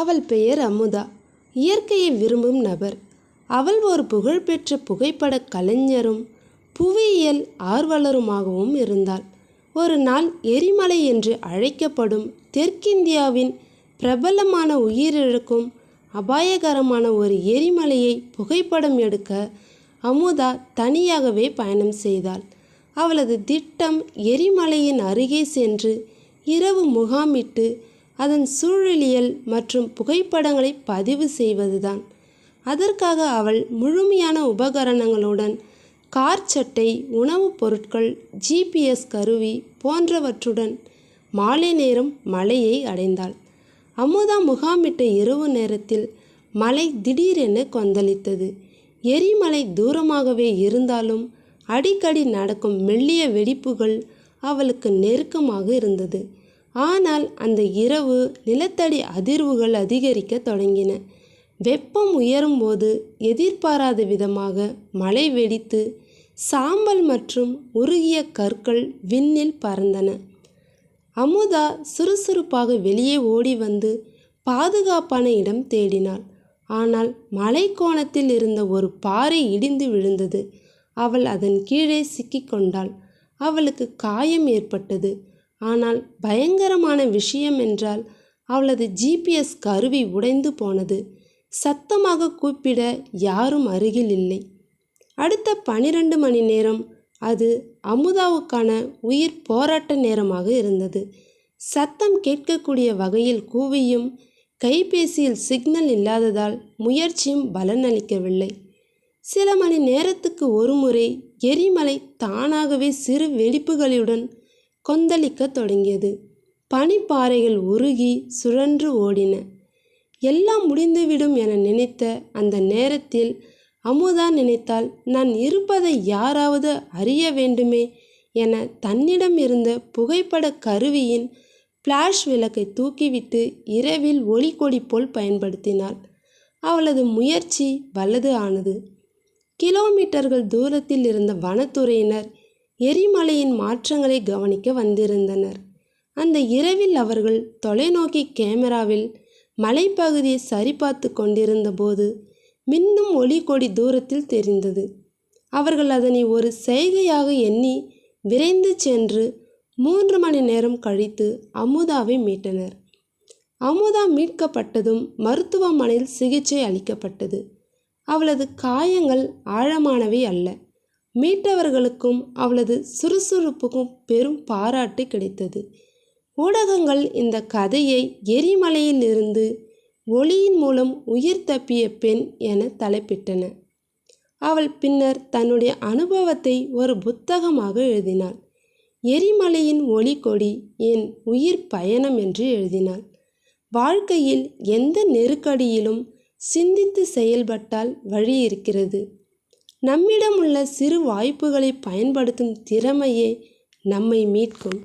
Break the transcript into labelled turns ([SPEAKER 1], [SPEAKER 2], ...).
[SPEAKER 1] அவள் பெயர் அமுதா. இயற்கையை விரும்பும் நபர். அவள் ஒரு புகழ்பெற்ற புகைப்பட கலைஞரும் புவியியல் ஆர்வலருமாகவும் இருந்தாள். ஒரு நாள் எரிமலை என்று அழைக்கப்படும் தெற்கிந்தியாவின் பிரபலமான உயிரிழக்கும் அபாயகரமான ஒரு எரிமலையை புகைப்படம் எடுக்க அமுதா தனியாகவே பயணம் செய்தாள். அவளது திட்டம் எரிமலையின் அருகே சென்று இரவு முகாமிட்டு அதன் சூழலியல் மற்றும் புகைப்படங்களை பதிவு செய்வதுதான். அதற்காக அவள் முழுமையான உபகரணங்களுடன் கார் சட்டை உணவுப் பொருட்கள் ஜிபிஎஸ் கருவி போன்றவற்றுடன் மாலை நேரம் மலையை அடைந்தாள். அமுதா முகாமிட்ட இரவு நேரத்தில் மலை திடீரென கொந்தளித்தது. எரிமலை தூரமாகவே இருந்தாலும் அடிக்கடி நடக்கும் மெல்லிய வெடிப்புகள் அவளுக்கு நெருக்கமாக இருந்தது. ஆனால் அந்த இரவு நிலத்தடி அதிர்வுகள் அதிகரிக்க தொடங்கின. வெப்பம் உயரும்போது எதிர்பாராத விதமாக மழை வெடித்து சாம்பல் மற்றும் உருகிய கற்கள் விண்ணில் பறந்தன. அமுதா சுறுசுறுப்பாக வெளியே ஓடி வந்து பாதுகாப்பான இடம் தேடினாள். ஆனால் மலைக்கோணத்தில் இருந்த ஒரு பாறை இடிந்து விழுந்தது. அவள் அதன் கீழே சிக்கிக்கொண்டாள் அவளுக்கு காயம் ஏற்பட்டது. ஆனால் பயங்கரமான விஷயம் என்றால் அவளது ஜிபிஎஸ் கருவி உடைந்து போனது. சத்தமாக கூப்பிட யாரும் அருகில் இல்லை. அடுத்த பனிரெண்டு மணி நேரம் அது அமுதாவுக்கான உயிர் போராட்ட நேரமாக இருந்தது. சத்தம் கேட்கக்கூடிய வகையில் கூவியும் கைபேசியில் சிக்னல் இல்லாததால் முயற்சியும் பலனளிக்கவில்லை. சில மணி நேரத்துக்கு ஒருமுறை எரிமலை தானாகவே சிறு வெடிப்புகளுடன் கொந்தளிக்கத் தொடங்கியது. பனிப்பாறைகள் உருகி சுழன்று ஓடின. எல்லாம் முடிந்துவிடும் என நினைத்த அந்த நேரத்தில் அமுதா நினைத்தால் நான் இருப்பதை யாராவது அறிய வேண்டுமே என தன்னிடம் இருந்த புகைப்பட கருவியின் பிளாஷ் விளக்கை தூக்கிவிட்டு இரவில் ஒளிக்கொடி போல் பயன்படுத்தினாள். அவளது முயற்சி வலது ஆனது. கிலோமீட்டர்கள் தூரத்தில் இருந்த வனத்துறையினர் எரிமலையின் மாற்றங்களை கவனிக்க வந்திருந்தனர். அந்த இரவில் அவர்கள் தொலைநோக்கி கேமராவில் மலைப்பகுதியை சரிபார்த்து கொண்டிருந்தபோது மின்னும் ஒளி கொடி தூரத்தில் தெரிந்தது. அவர்கள் அதனை ஒரு செய்கையாக எண்ணி விரைந்து சென்று மூன்று மணி நேரம் கழித்து அமுதாவை மீட்டனர். அமுதா மீட்கப்பட்டதும் மருத்துவமனையில் சிகிச்சை அளிக்கப்பட்டது. அவளது காயங்கள் ஆழமானவை அல்ல. மீட்டவர்களுக்கும் அவளது சுறுசுறுப்புக்கும் பெரும் பாராட்டு கிடைத்தது. ஊடகங்கள் இந்த கதையை எரிமலையிலிருந்து ஒளியின் மூலம் உயிர் தப்பிய பெண் என தலைப்பிட்டன. அவள் பின்னர் தன்னுடைய அனுபவத்தை ஒரு புத்தகமாக எழுதினாள். எரிமலையின் ஒளி கொடி என் உயிர் பயணம் என்று எழுதினாள். வாழ்க்கையில் எந்த நெருக்கடியிலும் சிந்தித்து செயல்பட்டால் வழி இருக்கிறது. நம்மிடம் உள்ள சிறு வாய்ப்புகளை பயன்படுத்தும் திறமையே நம்மை மீட்கும்.